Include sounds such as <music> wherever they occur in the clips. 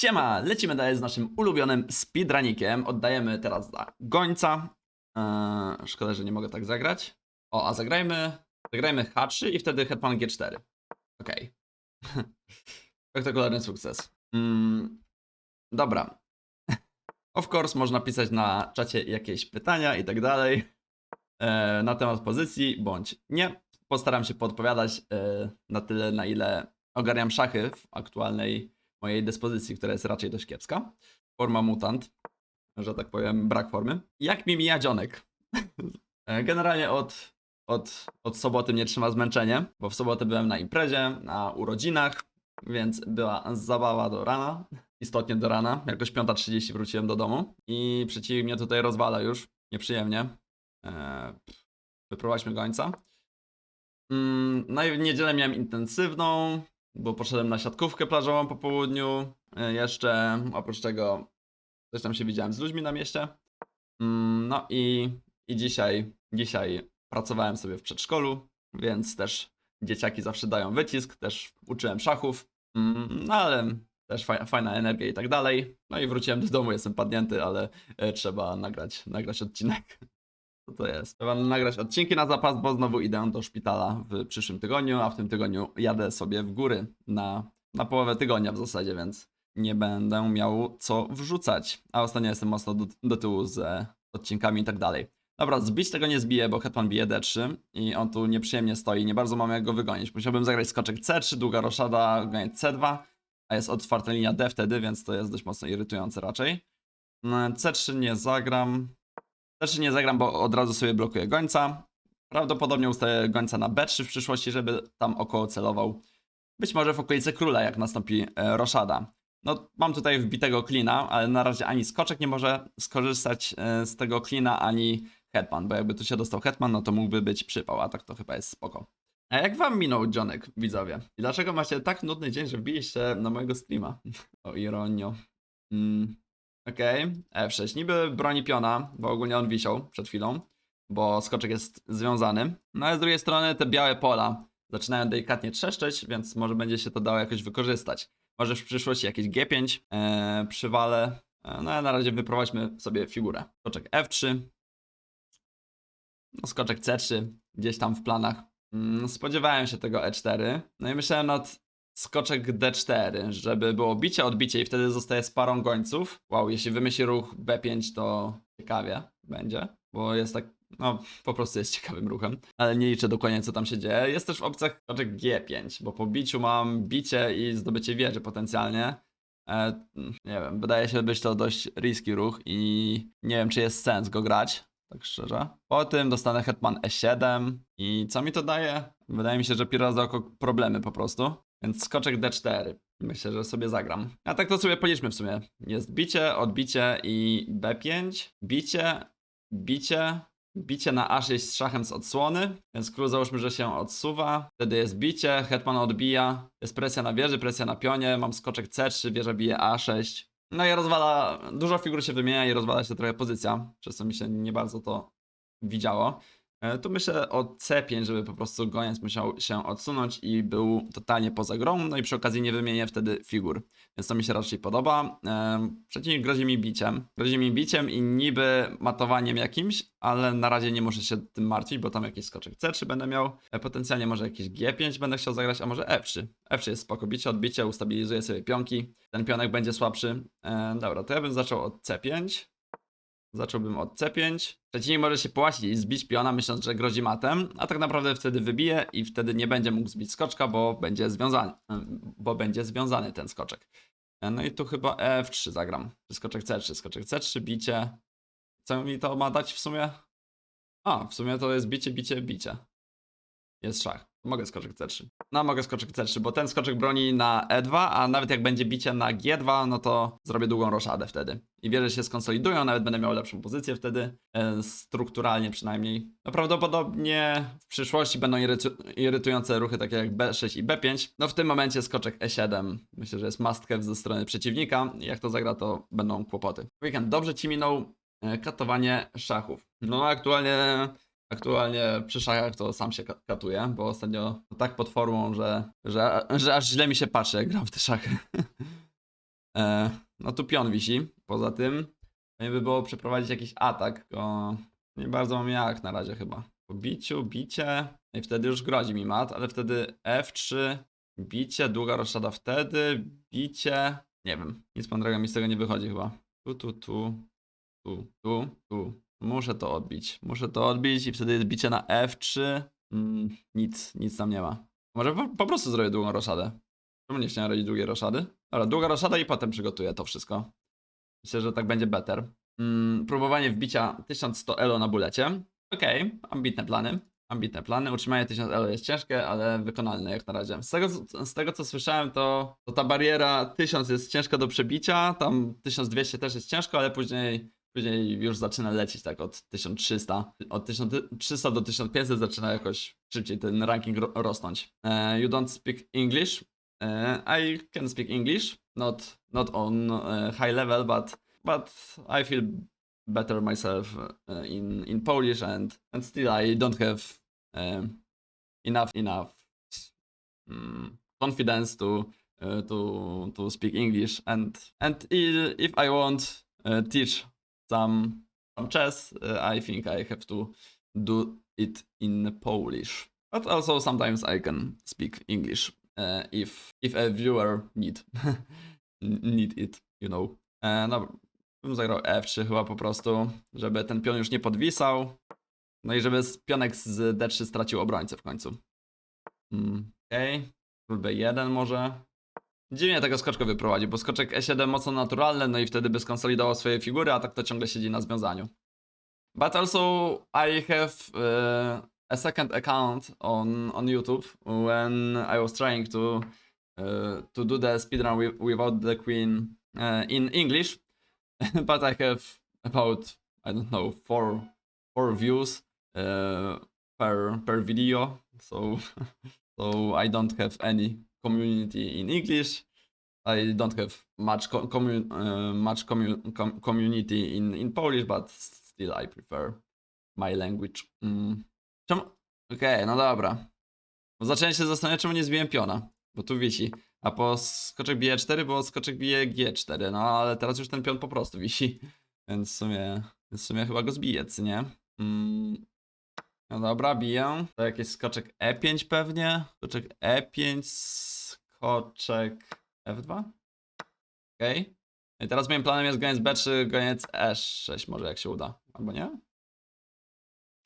Siema, lecimy dalej z naszym ulubionym speedrunnikiem. Oddajemy teraz za gońca. Eee, szkoda, że nie mogę tak zagrać. O, a zagrajmy, zagrajmy H3 i wtedy Hetman G4. Okej. <laughs> Spektakularny sukces. Mm, dobra. Of course, można pisać na czacie jakieś pytania i tak dalej e, na temat pozycji, bądź nie. Postaram się podpowiadać e, na tyle, na ile ogarniam szachy w aktualnej mojej dyspozycji, która jest raczej dość kiepska. Forma mutant, że tak powiem, brak formy. Jak mi mija dzionek? <laughs> Generalnie od, od, od soboty mnie trzyma zmęczenie, bo w sobotę byłem na imprezie, na urodzinach, więc była zabawa do rana, istotnie do rana. Jakoś 5.30 wróciłem do domu i przeciwnik mnie tutaj rozwala już, nieprzyjemnie. Eee, wyprowadźmy gońca. Mm, no i w niedzielę miałem intensywną, bo poszedłem na siatkówkę plażową po południu. E, Jeszcze oprócz tego coś tam się widziałem z ludźmi na mieście. Mm, No i, i dzisiaj, dzisiaj pracowałem sobie w przedszkolu, więc też dzieciaki zawsze dają wycisk, też uczyłem szachów, Mm, no ale też fajna, fajna energia i tak dalej. No i wróciłem do domu, jestem padnięty, ale e, trzeba nagrać, nagrać odcinek. Co to jest? Trzeba nagrać odcinki na zapas, bo znowu idę do szpitala w przyszłym tygodniu, a w tym tygodniu jadę sobie w góry na, na połowę tygodnia w zasadzie, więc nie będę miał co wrzucać. A ostatnio jestem mocno do, do tyłu z odcinkami i tak dalej. Dobra, zbić tego nie zbiję, bo Hetman bije D3 i on tu nieprzyjemnie stoi, nie bardzo mam jak go wygonić. Musiałbym zagrać skoczek C3, długa roszada, goniec C2, a jest otwarta linia D wtedy, więc to jest dość mocno irytujące raczej. No, C3 nie zagram. C3 nie zagram, bo od razu sobie blokuję gońca. Prawdopodobnie ustawię gońca na B3 w przyszłości, żeby tam około celował. Być może w okolicy króla, jak nastąpi e, roszada. No, mam tutaj wbitego klina, ale na razie ani skoczek nie może skorzystać e, z tego klina, ani hetman, bo jakby tu się dostał hetman, no to mógłby być przypał, a tak to chyba jest spoko. A jak wam minął dzionek, widzowie? I dlaczego macie tak nudny dzień, że wbiliście na mojego streama? <laughs> o ironio. Mm. Okej, F6. Niby broni piona, bo ogólnie on wisiał przed chwilą, bo skoczek jest związany. No ale z drugiej strony te białe pola zaczynają delikatnie trzeszczeć, więc może będzie się to dało jakoś wykorzystać. Może w przyszłości jakieś G5 e, przywalę. E, no ale na razie wyprowadźmy sobie figurę. Skoczek F3. No skoczek C3 gdzieś tam w planach. Mm, spodziewałem się tego E4. No i myślałem nad skoczek D4, żeby było bicie, odbicie i wtedy zostaje z parą gońców. Wow, jeśli wymyśli ruch B5, to ciekawie będzie, bo jest tak, no po prostu jest ciekawym ruchem, ale nie liczę dokładnie co tam się dzieje. Jest też w opcjach skoczek G5, bo po biciu mam bicie i zdobycie wieży potencjalnie. E, nie wiem, wydaje się być to dość riski ruch i nie wiem czy jest sens go grać, tak szczerze. Po tym dostanę hetman E7 i co mi to daje? Wydaje mi się, że pierwszy raz oko problemy po prostu. Więc skoczek D4. Myślę, że sobie zagram. A tak to sobie policzmy w sumie. Jest bicie, odbicie i B5. Bicie, bicie, bicie na A6 z szachem z odsłony. Więc król załóżmy, że się odsuwa. Wtedy jest bicie, hetman odbija. Jest presja na wieży, presja na pionie. Mam skoczek C3, wieża bije A6. No i rozwala, dużo figur się wymienia i rozwala się trochę pozycja, przez co mi się nie bardzo to widziało. E, Tu myślę o C5, żeby po prostu goniec musiał się odsunąć i był totalnie poza grą, no i przy okazji nie wymienię wtedy figur, więc to mi się raczej podoba. E, Przeciwnik grozi mi biciem, grozi mi biciem i niby matowaniem jakimś, ale na razie nie muszę się tym martwić, bo tam jakiś skoczek C3 będę miał, E, potencjalnie może jakiś G5 będę chciał zagrać, a może F3. F3 jest spoko, bicie, odbicie, ustabilizuję sobie pionki, ten pionek będzie słabszy. Dobra, to ja bym zaczął od C5. Zacząłbym od C5. Przeciwnik może się połasić i zbić piona, myśląc, że grozi matem, a tak naprawdę wtedy wybije i wtedy nie będzie mógł zbić skoczka, bo będzie związany, bo będzie związany ten skoczek. No i tu chyba F3 zagram. Skoczek C3, skoczek C3, bicie. Co mi to ma dać w sumie? A, w sumie to jest bicie, bicie, bicie. Jest szach. Mogę skoczek C3. No, mogę skoczek C3, bo ten skoczek broni na E2, a nawet jak będzie bicie na G2, no to zrobię długą roszadę wtedy. I wieże się skonsolidują, nawet będę miał lepszą pozycję wtedy, e, strukturalnie przynajmniej. No prawdopodobnie w przyszłości będą irytu- irytujące ruchy takie jak B6 i B5. No w tym momencie skoczek E7 myślę, że jest must have ze strony przeciwnika. Jak to zagra, to będą kłopoty. Weekend dobrze ci minął e, katowanie szachów. No aktualnie Aktualnie przy szachach to sam się ka- katuję, bo ostatnio tak pod formą, że, że, że aż źle mi się patrzy, jak gram w te szachy. <laughs> E, no tu pion wisi. Poza tym by było przeprowadzić jakiś atak, tylko nie bardzo mam jak na razie chyba. Po biciu, bicie i wtedy już grodzi mi mat, ale wtedy F3, bicie, długa roszada wtedy, bicie, nie wiem, nic pan droga mi z tego nie wychodzi chyba. Tu, tu, tu, tu, tu, tu. Muszę to odbić, muszę to odbić i wtedy bicie na F3. Mm, nic, nic tam nie ma. Może po, po prostu zrobię długą roszadę. Czemu nie chciałem robić długiej roszady? Dobra, długa roszada i potem przygotuję to wszystko. Myślę, że tak będzie better. Mm, próbowanie wbicia 1100 elo na bulecie. Okej, ambitne plany. Ambitne plany. Utrzymanie 1000 elo jest ciężkie, ale wykonalne jak na razie. Z tego, z tego co słyszałem, to, to ta bariera 1000 jest ciężka do przebicia. Tam 1200 też jest ciężko, ale później, później już zaczyna lecieć tak od 1300. Od 1300 do 1500 zaczyna jakoś szybciej ten ranking ro rosnąć. E, you don't speak English? Uh, I can speak English, not not on uh, high level, but but I feel better myself uh, in in Polish, and and still I don't have um, enough enough mm, confidence to uh, to to speak English, and and if I want uh, teach some some chess, uh, I think I have to do it in Polish. But also sometimes I can speak English uh, if if a viewer need <laughs> need it, you know. E, no, bym zagrał F3 chyba po prostu, żeby ten pion już nie podwisał. No i żeby pionek z D3 stracił obrońcę w końcu. Mm, Okej, król B1 może. Dziwnie tego skoczka wyprowadzi, bo skoczek E7 mocno naturalny, no i wtedy by skonsolidował swoje figury, a tak to ciągle siedzi na związaniu. But also I have uh, a second account on on YouTube when I was trying to uh, to do the speedrun wi- without the queen uh, in English, <laughs> but I have about I don't know four four views uh, per per video, so <laughs> so I don't have any community in English. I don't have much co- uh, much com- community in in Polish, but still I prefer my language. Mm. Czemu? Okej, no dobra. Bo zacząłem się zastanawiać, czemu nie zbiłem piona, bo tu wisi. A po skoczek bije 4 było skoczek bije G4, no ale teraz już ten pion po prostu wisi. Więc w sumie, w sumie chyba go zbiję, nie? Mm. No dobra, biję. To jakiś skoczek E5 pewnie. Skoczek E5, skoczek F2. Okej. No I teraz moim planem jest goniec B3, goniec E6 może jak się uda. Albo nie?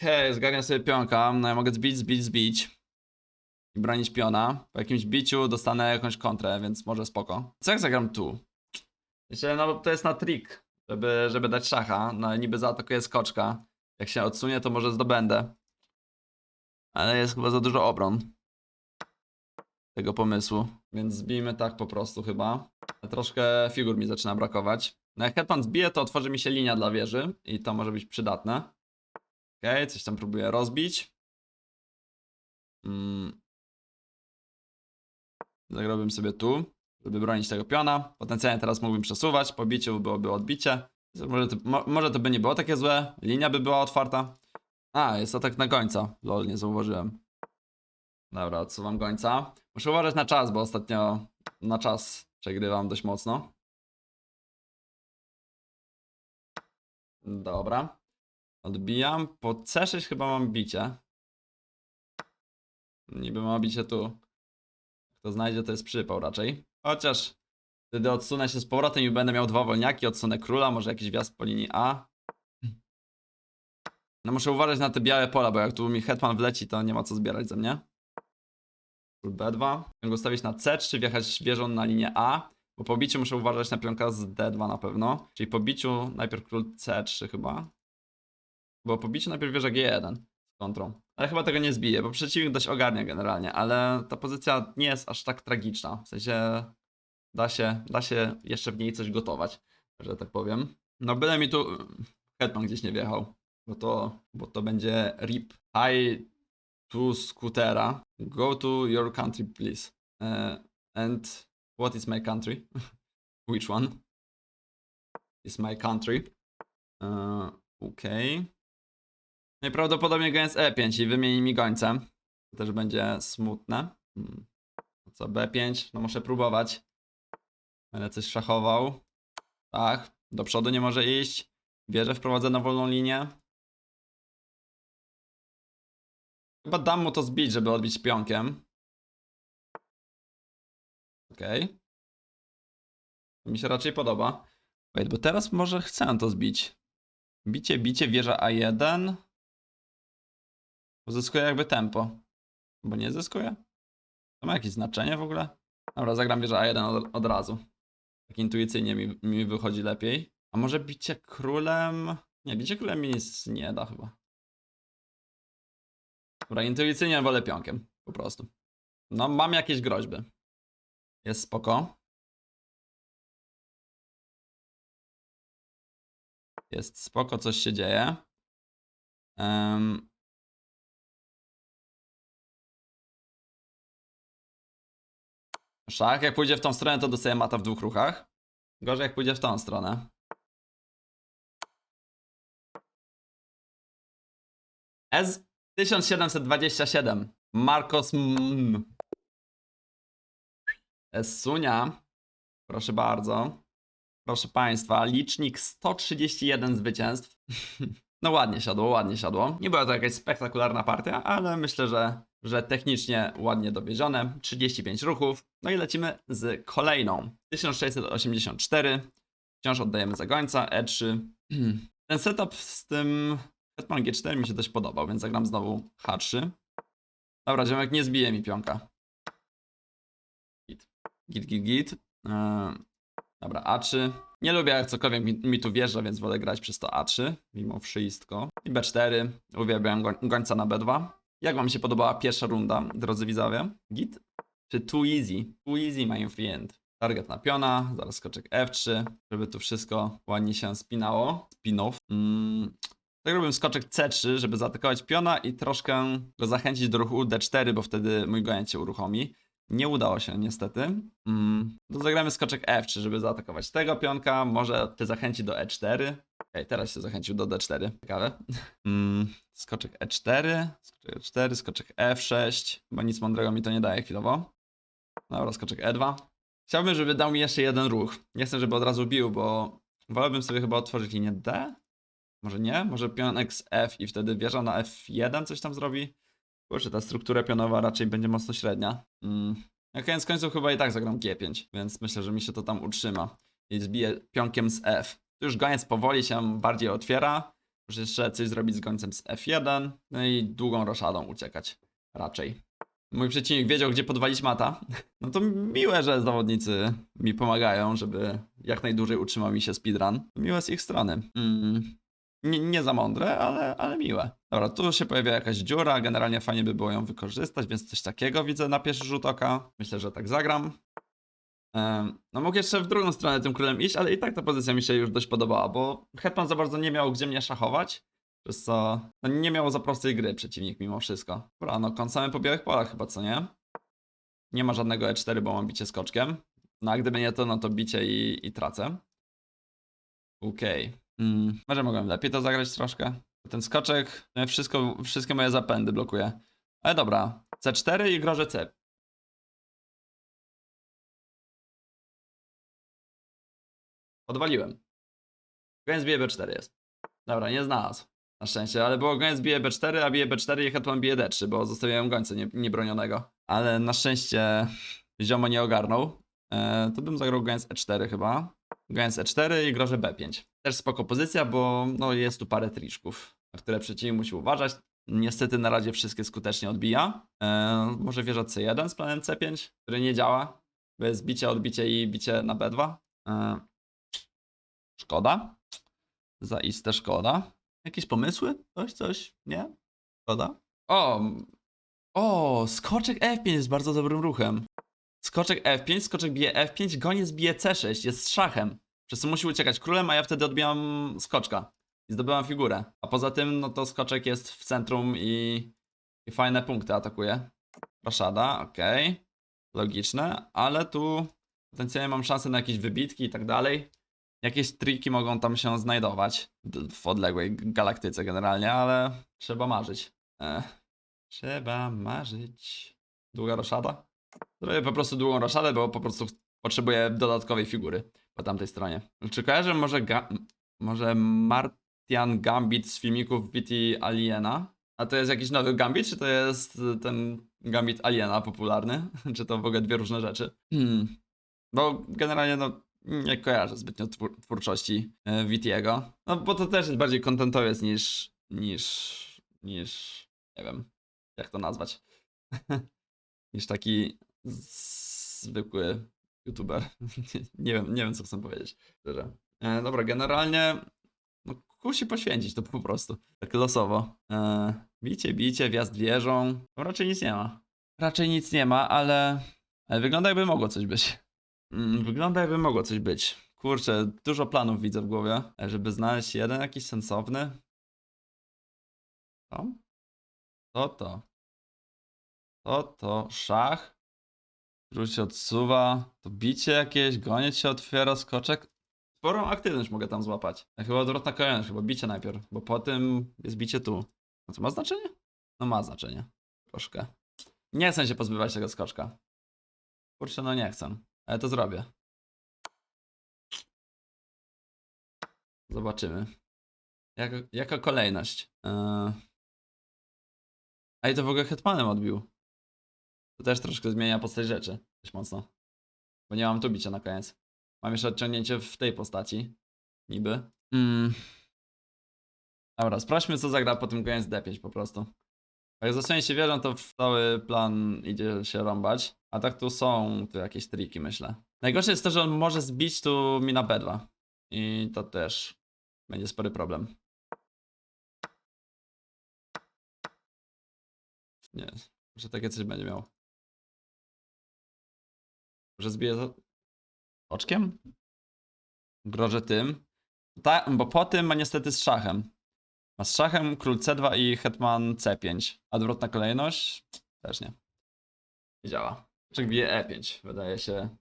Okej, zgarniam sobie pionka. No ja mogę zbić, zbić, zbić. I bronić piona. Po jakimś biciu dostanę jakąś kontrę, więc może spoko. Co jak zagram tu? Wiecie, no to jest na trik, żeby, żeby dać szacha. No niby zaatakuje skoczka. Jak się odsunie, to może zdobędę. Ale jest chyba za dużo obron tego pomysłu. Więc zbijmy tak po prostu chyba. Troszkę figur mi zaczyna brakować. No jak hetman zbije, to otworzy mi się linia dla wieży i to może być przydatne. Okej, coś tam próbuję rozbić. Mm. Zagrałbym sobie tu, żeby bronić tego piona. Potencjalnie teraz mógłbym przesuwać. Po biciu byłoby odbicie. Może to, mo, może to by nie było takie złe. Linia by była otwarta. A, jest atak na gońca. Lol, nie zauważyłem. Dobra, odsuwam gońca. Muszę uważać na czas, bo ostatnio na czas przegrywam dość mocno. Dobra. Odbijam. Po C6 chyba mam bicie. Niby mam bicie tu. Kto znajdzie, to jest przypał raczej. Chociaż wtedy odsunę się z powrotem i będę miał dwa wolniaki. Odsunę króla, może jakiś wjazd po linii A. No muszę uważać na te białe pola, bo jak tu mi hetman wleci, to nie ma co zbierać ze mnie. Król B2. Mogę go ustawić na C3, wjechać wieżą na linię A. Bo po biciu muszę uważać na pionka z D2 na pewno. Czyli po biciu najpierw król C3 chyba. Bo po biciu najpierw wieża G1 z kontrą. Ale chyba tego nie zbije, bo przeciwnik dość ogarnia generalnie, ale ta pozycja nie jest aż tak tragiczna. W sensie da się, da się jeszcze w niej coś gotować, że tak powiem. No byle mi tu hetman gdzieś nie wjechał, bo to, bo to będzie rip. High to scootera. Go to your country please. Uh, and what is my country? <laughs> Which one? Is my country. Uh, Okej. Najprawdopodobniej goniec E5 i wymieni mi gońcem. To też będzie smutne. Hmm. Co B5? No muszę próbować. Będę coś szachował. Tak, do przodu nie może iść. Wieżę wprowadzę na wolną linię. Chyba dam mu to zbić, żeby odbić pionkiem. Okej. To mi się raczej podoba. Wait, bo teraz może chcę to zbić. Bicie, bicie, wieża A1. Uzyskuje jakby tempo. Bo nie zyskuje? To ma jakieś znaczenie w ogóle? Dobra, zagram wieża A1 od, od razu. Tak intuicyjnie mi, mi wychodzi lepiej. A może bicie królem? Nie, bicie królem mi nic nie da chyba. Dobra, intuicyjnie wolę pionkiem. Po prostu. No, mam jakieś groźby. Jest spoko. Jest spoko, coś się dzieje. Em, Szach, jak pójdzie w tą stronę, to dostaje mata w dwóch ruchach. Gorzej, jak pójdzie w tą stronę. S 1727. Marcos M. Sunia. Proszę bardzo. Proszę Państwa, licznik 131 zwycięstw. <laughs> No ładnie siadło, ładnie siadło. Nie była to jakaś spektakularna partia, ale myślę, że, że technicznie ładnie dowiezione. 35 ruchów. No i lecimy z kolejną. 1684. Wciąż oddajemy za gońca. E3. <clears throat> Ten setup z tym Hetman G4 mi się dość podobał, więc zagram znowu H3. Dobra, ziomek nie zbije mi pionka. Git, git, git. git. Eee, dobra, A3. Nie lubię jak cokolwiek mi, mi tu wjeżdża, więc wolę grać przez to A3, mimo wszystko. I B4. Uwielbiam goń, gońca na B2. Jak wam się podobała pierwsza runda, drodzy widzowie? Git? Czy too easy? Too easy, my friend. Target na piona, zaraz skoczek F3, żeby tu wszystko ładnie się spinało. Spin-off. Mm, tak robię skoczek C3, żeby zaatakować piona i troszkę go zachęcić do ruchu D4, bo wtedy mój goniec się uruchomi. Nie udało się niestety. Mm, to zagramy skoczek F3, żeby zaatakować tego pionka. Może cię zachęci do E4. Okej, teraz się zachęcił do D4. Ciekawe. <laughs> Mm, skoczek E4, skoczek E4, skoczek F6. Chyba nic mądrego mi to nie daje chwilowo. Dobra, skoczek E2. Chciałbym, żeby dał mi jeszcze jeden ruch. Nie chcę, żeby od razu bił, bo wolałbym sobie chyba otworzyć linię D. Może nie? Może pion X F i wtedy wieża na F1 coś tam zrobi? Kurczę, ta struktura pionowa raczej będzie mocno średnia. Mm. Na koniec końców chyba i tak zagram G5, więc myślę, że mi się to tam utrzyma. I zbiję pionkiem z F. Tu już goniec powoli się bardziej otwiera. Muszę jeszcze coś zrobić z gońcem z F1. No i długą roszadą uciekać. Raczej. Mój przeciwnik wiedział, gdzie podwalić mata. <laughs> No to miłe, że zawodnicy mi pomagają, żeby jak najdłużej utrzymał mi się speedrun. Miłe z ich strony. Mm. Nie, nie za mądre, ale, ale miłe. Dobra, tu się pojawia jakaś dziura, generalnie fajnie by było ją wykorzystać, więc coś takiego widzę na pierwszy rzut oka. Myślę, że tak zagram. No mógł jeszcze w drugą stronę tym królem iść, ale i tak ta pozycja mi się już dość podobała, bo Hetman za bardzo nie miał gdzie mnie szachować, przez co no nie miał za prostej gry przeciwnik mimo wszystko. Dobra, no kąsamy po białych polach chyba, co nie? Nie ma żadnego E4, bo mam bicie skoczkiem. No a gdyby nie to, no to bicie i, i tracę. Okej. Mm, może mogłem lepiej to zagrać troszkę. Ten skoczek e, wszystko, wszystkie moje zapędy blokuje. Ale dobra. C4 i grożę C. Odwaliłem. Goniec bije B4 jest. Dobra, nie znalazł. Na szczęście, ale było goniec bije B4, a bije B4 i hetman bije D3, bo zostawiałem gońca nie, niebronionego. Ale na szczęście ziomo nie ogarnął. E, to bym zagrał goniec E4 chyba. Goniec E4 i grożę B5. Też spoko pozycja, bo no, jest tu parę triczków, na które przeciwnik musi uważać. Niestety na razie wszystkie skutecznie odbija. E, może wieża C1 z planem C5, który nie działa. Bo jest bicie, odbicie i bicie na B2. E, szkoda. Zaiste szkoda. Jakieś pomysły? Coś, coś? Nie? Szkoda? O! O! Skoczek F5 jest bardzo dobrym ruchem. Skoczek F5, skoczek bije F5, goniec bije C6, jest szachem. Przez co musi uciekać królem, a ja wtedy odbijam skoczka. I zdobyłam figurę. A poza tym, no to skoczek jest w centrum i, i fajne punkty atakuje. Raszada, okej. Logiczne, ale tu potencjalnie mam szansę na jakieś wybitki i tak dalej. Jakieś triki mogą tam się znajdować w odległej galaktyce generalnie, ale trzeba marzyć. Ech. Trzeba marzyć. Długa roszada? Zrobię po prostu długą roszadę, bo po prostu potrzebuję dodatkowej figury po tamtej stronie. Czy kojarzę może, ga- może Martian Gambit z filmików VT Aliena? A to jest jakiś nowy Gambit, czy to jest ten Gambit Aliena popularny? <laughs> czy to w ogóle dwie różne rzeczy? Hmm. Bo generalnie no, nie kojarzę zbytnio twór- twórczości e, VT'ego. No bo to też jest bardziej kontentowiec niż, niż, niż, nie wiem, jak to nazwać. <laughs> niż taki zwykły youtuber. <laughs> nie, wiem, nie wiem, co chcę powiedzieć. Szczerze. E, dobra, generalnie no, poświęcić to po prostu. Tak losowo. E, bicie, bicie, wjazd wieżą. No, raczej nic nie ma. Raczej nic nie ma, ale, ale wygląda jakby mogło coś być. Mm, Wygląda jakby mogło coś być. Kurczę, dużo planów widzę w głowie, e, żeby znaleźć jeden jakiś sensowny. Co? To to. To to. Szach. Król się odsuwa. To bicie jakieś, goniec się otwiera, skoczek. Sporą aktywność mogę tam złapać. A chyba odwrotna kolejność, chyba bicie najpierw, bo potem jest bicie tu. No to ma znaczenie? No ma znaczenie. Troszkę. Nie chcę się pozbywać tego skoczka. Kurczę, no nie chcę. Ale to zrobię. Zobaczymy. Jaka, jaka kolejność? Eee... A i to w ogóle hetmanem odbił. Też troszkę zmienia postać rzeczy. Dość mocno. Bo nie mam tu bicia na koniec. Mam jeszcze odciągnięcie w tej postaci. Niby. Mm. Dobra, sprawdźmy co zagra po tym koniec D5 po prostu. Jak zasłonię się wieżą, to w cały plan idzie się rąbać. A tak tu są tu jakieś triki, myślę. Najgorsze jest to, że on może zbić tu mi na B2. I to też będzie spory problem. Nie, że takie coś będzie miał. Że zbije to oczkiem? Grożę tym. Ta, bo po tym ma niestety z szachem. Ma z szachem król C2 i hetman C5. Odwrotna kolejność? Też nie. Nie działa. Czek bije E5. Wydaje się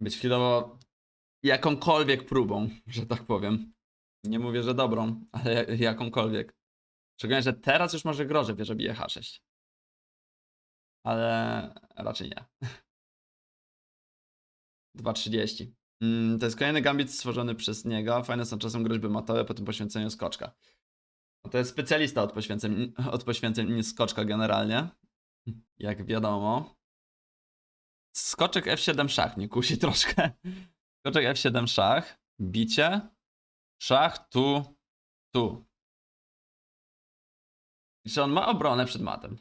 być chwilowo jakąkolwiek próbą, że tak powiem. Nie mówię, że dobrą, ale ja- jakąkolwiek. Szczególnie, że teraz już może grożę wie, że bije H6. Ale raczej nie. <laughs> 2.30. Mm, to jest kolejny gambit stworzony przez niego. Fajne są czasem groźby matowe po tym poświęceniu skoczka. No to jest specjalista od poświęceń, od poświęceń skoczka generalnie. <laughs> Jak wiadomo. Skoczek F7 szach mnie kusi <laughs> troszkę. Skoczek F7 szach. Bicie. Szach tu. Tu. Czy on ma obronę przed matem?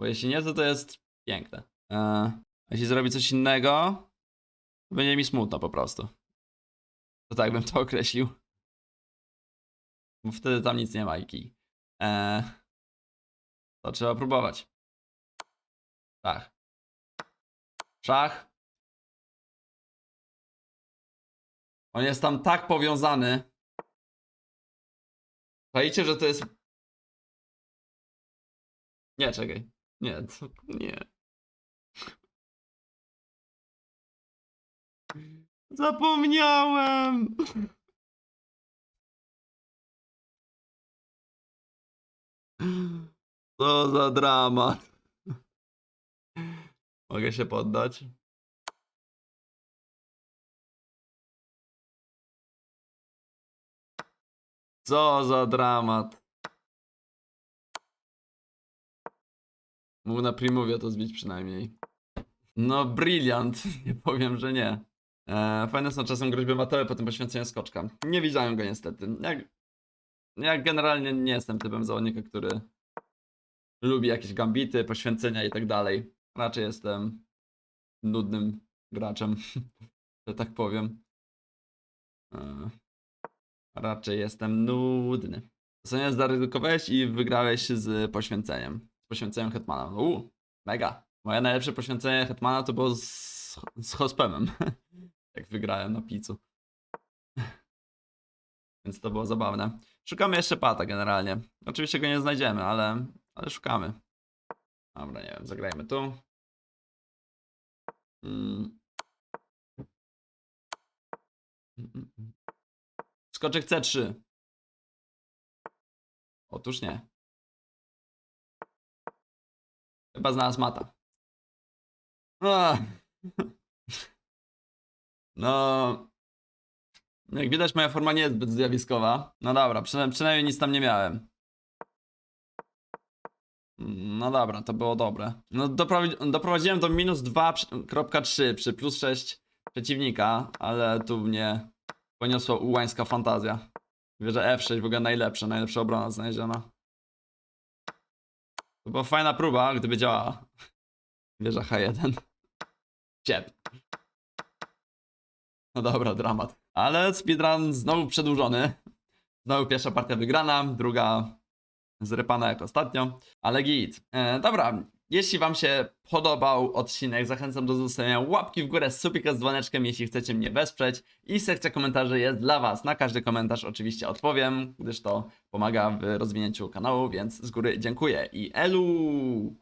Bo jeśli nie, to to jest piękne. Eee, jeśli zrobi coś innego, to będzie mi smutno po prostu. To tak bym to <laughs> określił. Bo wtedy tam nic nie ma i kij. Eee, to trzeba próbować. Szach. Szach. On jest tam tak powiązany. Czajcie, że to jest... Nie, czekaj. Nie, to... nie. Zapomniałem! Co za dramat. Mogę się poddać? Co za dramat. Mógł na Primowie to zbić przynajmniej. No, brilliant. <laughs> Nie powiem, że nie. E, fajne są czasem groźby matowe po tym poświęceniu skoczka. Nie widziałem go niestety. Jak, ja generalnie nie jestem typem zawodnika, który lubi jakieś gambity, poświęcenia i tak dalej. Raczej jestem nudnym graczem, <laughs> że tak powiem. E, raczej jestem nudny. Sonia zaryzykowałeś i wygrałeś z poświęceniem. Poświęceniem Hetmana. Uuu, mega. Moje najlepsze poświęcenie Hetmana to było z, z Hospemem. <laughs> Jak wygrałem na picu. <laughs> Więc to było zabawne. Szukamy jeszcze pata generalnie. Oczywiście go nie znajdziemy, ale, ale szukamy. Dobra, nie wiem, zagrajmy tu. Mm. Skoczek C3. Otóż nie. Chyba znalazł mata. Ach, <laughs> No. Jak widać, moja forma nie jest zbyt zjawiskowa. No dobra, przynajmniej, przynajmniej nic tam nie miałem. No dobra, to było dobre. No doprowadzi- doprowadziłem do minus 2.3 przy plus 6 przeciwnika, ale tu mnie poniosła ułańska fantazja. Wieża F6 w ogóle najlepsza, najlepsza obrona znaleziona. To była fajna próba, gdyby działała. Wieża H1. Ciep. No dobra, dramat. Ale speedrun znowu przedłużony. Znowu pierwsza partia wygrana, druga zrypana jak ostatnio, ale git. E, dobra, jeśli wam się podobał odcinek, zachęcam do zostawienia łapki w górę subika z dzwoneczkiem, jeśli chcecie mnie wesprzeć i sekcja komentarzy jest dla was. Na każdy komentarz oczywiście odpowiem, gdyż to pomaga w rozwinięciu kanału, więc z góry dziękuję i elu!